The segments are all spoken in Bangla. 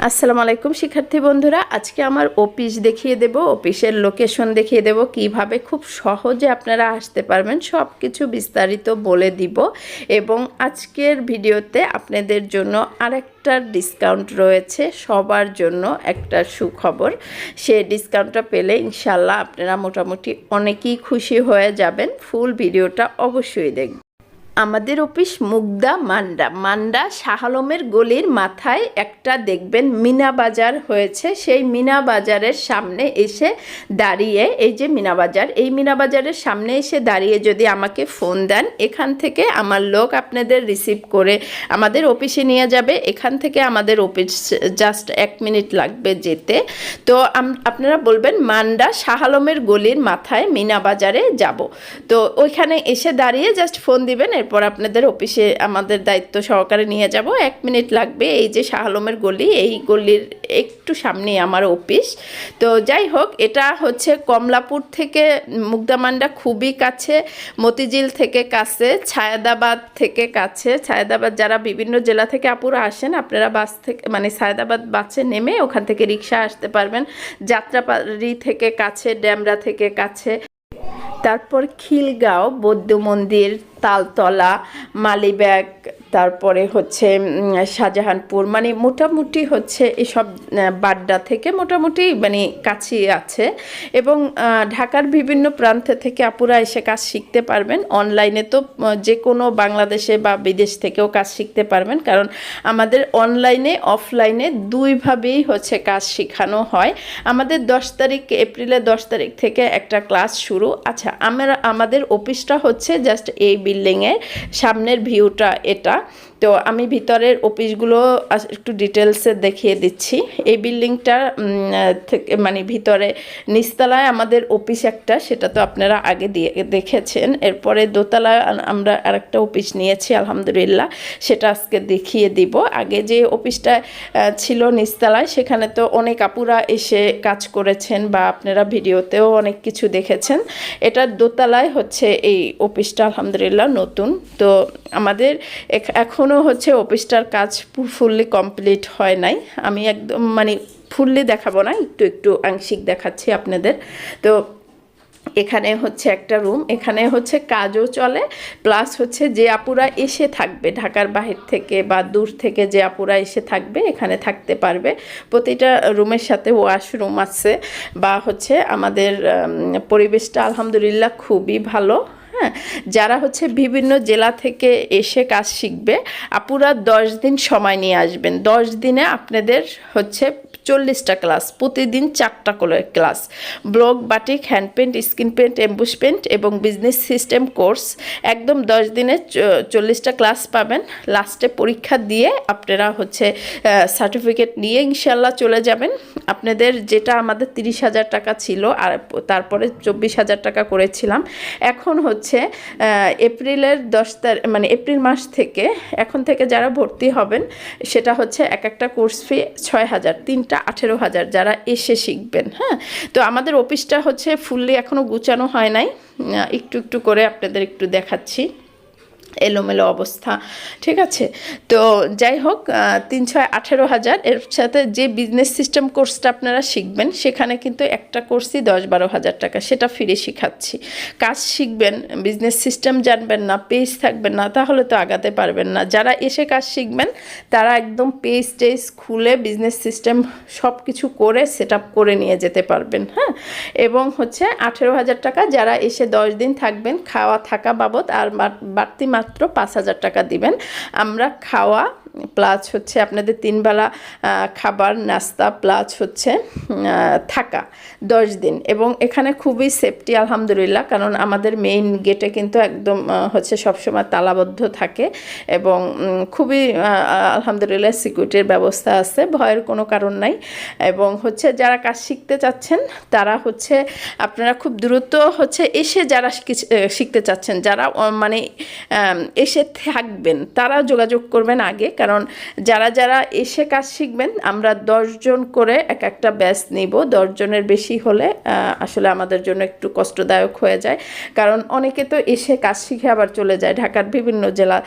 আসসালামু আলাইকুম, শিক্ষার্থী বন্ধুরা। আজকে আমার অফিস দেখিয়ে দেব, অফিসের লোকেশন দেখিয়ে দেব, কীভাবে খুব সহজে আপনারা আসতে পারবেন সব কিছু বিস্তারিত বলে দিব। এবং আজকের ভিডিওতে আপনাদের জন্য আরেকটা ডিসকাউন্ট রয়েছে, সবার জন্য একটা সুখবর। সে ডিসকাউন্টটা পেলে ইনশাল্লাহ আপনারা মোটামুটি অনেকেই খুশি হয়ে যাবেন। ফুল ভিডিওটা অবশ্যই দেখবেন। আমাদের অফিস মুগদা মান্ডা। মান্ডা শাহালমের গলির মাথায় একটা দেখবেন মিনা বাজার হয়েছে। সেই মিনা বাজারের সামনে এসে দাঁড়িয়ে, এই যে মিনা বাজার, এই মিনা বাজারের সামনে এসে দাঁড়িয়ে যদি আমাকে ফোন দেন, এখান থেকে আমার লোক আপনাদের রিসিভ করে আমাদের অফিসে নিয়ে যাবে। এখান থেকে আমাদের অফিস জাস্ট এক মিনিট লাগবে যেতে। তো আপনারা বলবেন, মান্ডা শাহালমের গলির মাথায় মিনা বাজারে যাব। তো ওইখানে এসে দাঁড়িয়ে জাস্ট ফোন দিবেন এরপর আপনাদের অফিসে আমাদের দায়িত্ব সহকারে নিয়ে যাব। এক মিনিট লাগবে এই যে শাহ আলমের গলি, এই গলির একটু সামনে আমার অফিস। তো যাই হোক, এটা হচ্ছে কমলাপুর থেকে মুগদামান্ডা খুবই কাছে, মতিঝিল থেকে কাছে, ছায়দাবাদ থেকে কাছে। ছায়দাবাদ যারা বিভিন্ন জেলা থেকে আপুরা আসেন, আপনারা বাস থেকে মানে ছায়দাবাদ বাসে নেমে ওখান থেকে রিক্সা আসতে পারবেন। যাত্রাপাড়ি থেকে কাছে, ড্যামরা থেকে কাছে। তারপর খিলগাঁও বৌদ্ধ মন্দির তালতলা মালিব্যাগ তারপরে হচ্ছে শাহজাহানপুর মানে মোটামুটি হচ্ছে এসব বাড্ডা থেকে মোটামুটি মানে কাছে আছে। এবং ঢাকার বিভিন্ন প্রান্ত থেকে আপুরা এসে কাজ শিখতে পারবেন। অনলাইনে তো যে কোনো বাংলাদেশে বা বিদেশ থেকেও কাজ শিখতে পারবেন। কারণ আমাদের অনলাইনে, অফলাইনে দুইভাবেই হচ্ছে কাজ শেখানো হয়। আমাদের দশ তারিখ এপ্রিলের দশ তারিখ থেকে একটা ক্লাস শুরু। আচ্ছা আমরা, আমাদের অফিসটা হচ্ছে জাস্ট এই বিল্ডিংয়ের সামনের ভিউটা এটা। yeah তো আমি ভিতরের অফিসগুলো একটু ডিটেলসে দেখিয়ে দিচ্ছি। এই বিল্ডিংটা থেকে মানে ভিতরে নিচতলায় আমাদের অফিস একটা, সেটা তো আপনারা আগে দিয়ে দেখেছেন। এরপরে দোতলায় আমরা আরেকটা অফিস নিয়েছি, আলহামদুলিল্লাহ। সেটা আজকে দেখিয়ে দিব। আগে যে অফিসটা ছিল নিচতলায়, সেখানে তো অনেক আপুরা এসে কাজ করেছেন বা আপনারা ভিডিওতেও অনেক কিছু দেখেছেন। এটা দোতলায় হচ্ছে এই অফিসটা আলহামদুলিল্লাহ, নতুন। তো আমাদের এখ- এখনও হচ্ছে অফিসটার কাজ ফুললি কমপ্লিট হয় নাই। আমি একদম মানে ফুললি দেখাবো না, একটু একটু আংশিক দেখাচ্ছি আপনাদের। তো এখানে হচ্ছে একটা রুম এখানে হচ্ছে কাজও চলে প্লাস হচ্ছে যে আপুরা এসে থাকবে, ঢাকার বাহির থেকে বা দূর থেকে যে আপুরা এসে থাকবে, এখানে থাকতে পারবে। প্রতিটা রুমের সাথে ওয়াশরুম আছে, বা হচ্ছে আমাদের পরিবেশটা আলহামদুলিল্লাহ খুবই ভালো। হ্যাঁ? যারা হচ্ছে বিভিন্ন জেলা থেকে এসে কাজ শিখবে, আপুরা দশ দিন সময় নিয়ে আসবেন। দশ দিনে আপনাদের হচ্ছে চল্লিশটা ক্লাস, প্রতিদিন চারটা করে class. Block batik hand paint skin paint emboss paint এবং বিজনেস সিস্টেম কোর্স। একদম দশ দিনে চল্লিশটা ক্লাস পাবেন। লাস্টে পরীক্ষা দিয়ে আপনারা হচ্ছে সার্টিফিকেট নিয়ে ইনশাল্লাহ চলে যাবেন। আপনাদের যেটা আমাদের তিরিশ হাজার টাকা ছিল আর তারপরে চব্বিশ হাজার টাকা করেছিলাম। এখন হচ্ছে আহ, এপ্রিলের দশ তারিখ মানে এপ্রিল মাস থেকে এখন থেকে যারা ভর্তি হবেন সেটা হচ্ছে এক একটা কোর্স ফি ছয় হাজার তিনটা আঠেরো হাজার যারা এসে শিখবেন হ্যাঁ? তো আমাদের অফিসটা হচ্ছে ফুললি এখনও গুছানো হয় নাই। একটু একটু করে আপনাদের একটু দেখাচ্ছি। এলোমেলো অবস্থা। ঠিক আছে? তো যাই হোক তিন ছয় আঠেরো হাজার, এর সাথে যে বিজনেস সিস্টেম কোর্সটা আপনারা শিখবেন, সেখানে কিন্তু একটা কোর্সই দশ বারো হাজার টাকা, সেটা ফিরে শিখাচ্ছি। কাজ শিখবেন বিজনেস সিস্টেম জানবেন না পেজ থাকবেন না, তাহলে তো আগাতে পারবেন না। যারা এসে কাজ শিখবেন, তারা একদম পেজ টেজ খুলে বিজনেস সিস্টেম সব কিছু করে সেট করে নিয়ে যেতে পারবেন হ্যাঁ? এবং হচ্ছে আঠেরো হাজার টাকা, যারা এসে দশ দিন থাকবেন, খাওয়া থাকা বাবদ আর বাড়তি মাত্র পাঁচ হাজার টাকা দিবেন। আমরা খাওয়া প্লাস হচ্ছে আপনাদের তিনবেলা খাবার, নাস্তা, প্লাস হচ্ছে থাকা দশ দিন। এবং এখানে খুবই সেফটি আলহামদুলিল্লাহ, কারণ আমাদের মেইন গেটে কিন্তু একদম হচ্ছে সবসময় তালাবদ্ধ থাকে এবং খুবই আলহামদুলিল্লাহ সিকিউরিটির ব্যবস্থা আছে, ভয়ের কোনো কারণ নাই। এবং হচ্ছে যারা কাজ শিখতে চাচ্ছেন, তারা হচ্ছে, আপনারা খুব দ্রুত হচ্ছে এসে যারা শিখতে চাচ্ছেন, যারা মানে এসে থাকবেন, তারা যোগাযোগ করবেন আগে কারণ যারা যারা এসে কাজ শিখবেন, আমরা দশজন করে এক একটা ব্যাচ নিব। দশজনের বেশি হলে আসলে আমাদের জন্য একটু কষ্টদায়ক হয়ে যায়। কারণ অনেকে তো এসে কাজ শিখে আবার চলে যায় ঢাকার বিভিন্ন জেলা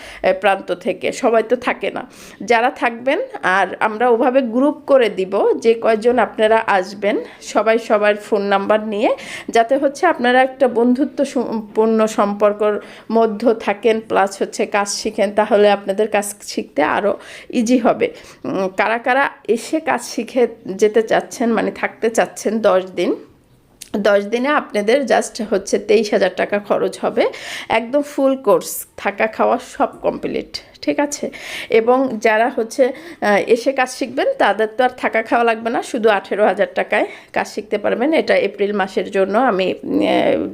প্রান্ত থেকে। সবাই তো থাকে না। যারা থাকবেন, আর আমরা ওভাবে গ্রুপ করে দিব, যে কয়জন আপনারা আসবেন, সবাই সবার ফোন নাম্বার নিয়ে, যাতে হচ্ছে আপনারা একটা বন্ধুত্ব বন্ধুত্বপূর্ণ সম্পর্কর মধ্য থাকেন, প্লাস হচ্ছে কাজ শিখেন, তাহলে আপনাদের কাজ শিখতে আরও ইজি হবে। কারা কারা এসে কাজ শিখে যেতে চাচ্ছেন মানে থাকতে চাচ্ছেন দশ দিন, দশ দিনে আপনাদের জাস্ট হচ্ছে তেইশ হাজার টাকা খরচ হবে। একদম ফুল কোর্স থাকা খাওয়া সব কমপ্লিট ঠিক আছে? এবং যারা হচ্ছে এসে কাজ শিখবেন, তাদের তো আর থাকা খাওয়া লাগবে না, শুধু আঠেরো হাজার টাকায় কাজ শিখতে পারবেন। এটা এপ্রিল মাসের জন্য আমি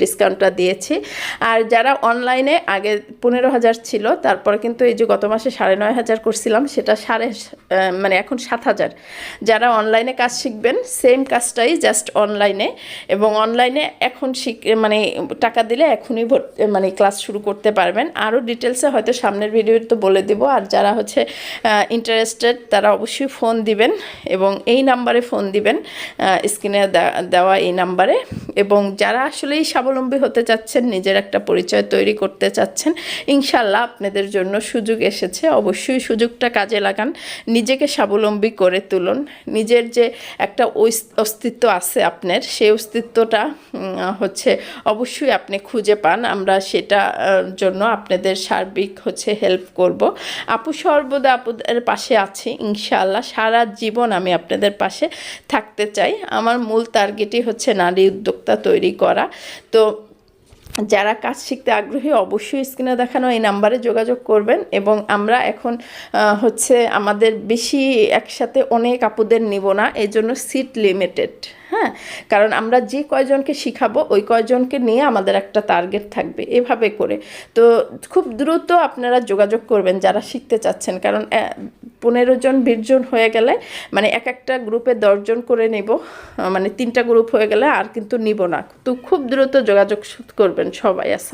ডিসকাউন্টটা দিয়েছি। আর যারা অনলাইনে আগে পনেরো হাজার ছিল, তারপরে কিন্তু এই যে গত মাসে সাড়ে নয় হাজার করছিলাম, সেটা সাড়ে মানে এখন সাত হাজার। যারা অনলাইনে কাজ শিখবেন সেম কাজটাই জাস্ট অনলাইনে এবং অনলাইনে এখন শিখ মানে টাকা দিলে এখনই মানে ক্লাস শুরু করতে পারবেন। আরও ডিটেলসে হয়তো সামনের ভিডিও তো বলে দেবো। আর যারা হচ্ছে ইন্টারেস্টেড তারা অবশ্যই ফোন দিবেন এবং এই নাম্বারে ফোন দিবেন স্ক্রিনে দেওয়া এই নাম্বারে এবং যারা আসলেই স্বাবলম্বী হতে চাচ্ছেন, নিজের একটা পরিচয় তৈরি করতে চাচ্ছেন ইনশাল্লাহ আপনাদের জন্য সুযোগ এসেছে। অবশ্যই সুযোগটা কাজে লাগান, নিজেকে স্বাবলম্বী করে তুলুন। নিজের যে একটা অস্তিত্ব আছে আপনার, সেই অস্তিত্বটা হচ্ছে অবশ্যই আপনি খুঁজে পান। আমরা সেটা জন্য আপনাদের সার্বিক হচ্ছে হেল্প করব। আপু, সর্বদা আপুদের পাশে আছি, ইনশাআল্লাহ। সারা জীবন আমি আপনাদের পাশে থাকতে চাই। আমার মূল টার্গেটই হচ্ছে নারী উদ্যোক্তা তৈরি করা। তো যারা কাজ শিখতে আগ্রহী, অবশ্যই স্ক্রিনে দেখানো এই নাম্বারে যোগাযোগ করবেন এবং আমরা এখন হচ্ছে আমাদের বেশি একসাথে অনেক আপুদের নিব না এই জন্য সিট লিমিটেড হ্যাঁ? কারণ আমরা যে কয়জনকে শিখাবো, ওই কয়জনকে নিয়ে আমাদের একটা টার্গেট থাকবে এভাবে করে। তো খুব দ্রুত আপনারা যোগাযোগ করবেন যারা শিখতে চাচ্ছেন। কারণ পনেরো জন, বিশ জন হয়ে গেলে মানে এক একটা গ্রুপে দশজন করে নেব। মানে তিনটা গ্রুপ হয়ে গেলে আর কিন্তু নিব না। তো খুব দ্রুত যোগাযোগ করবেন সবাই। আসসালাম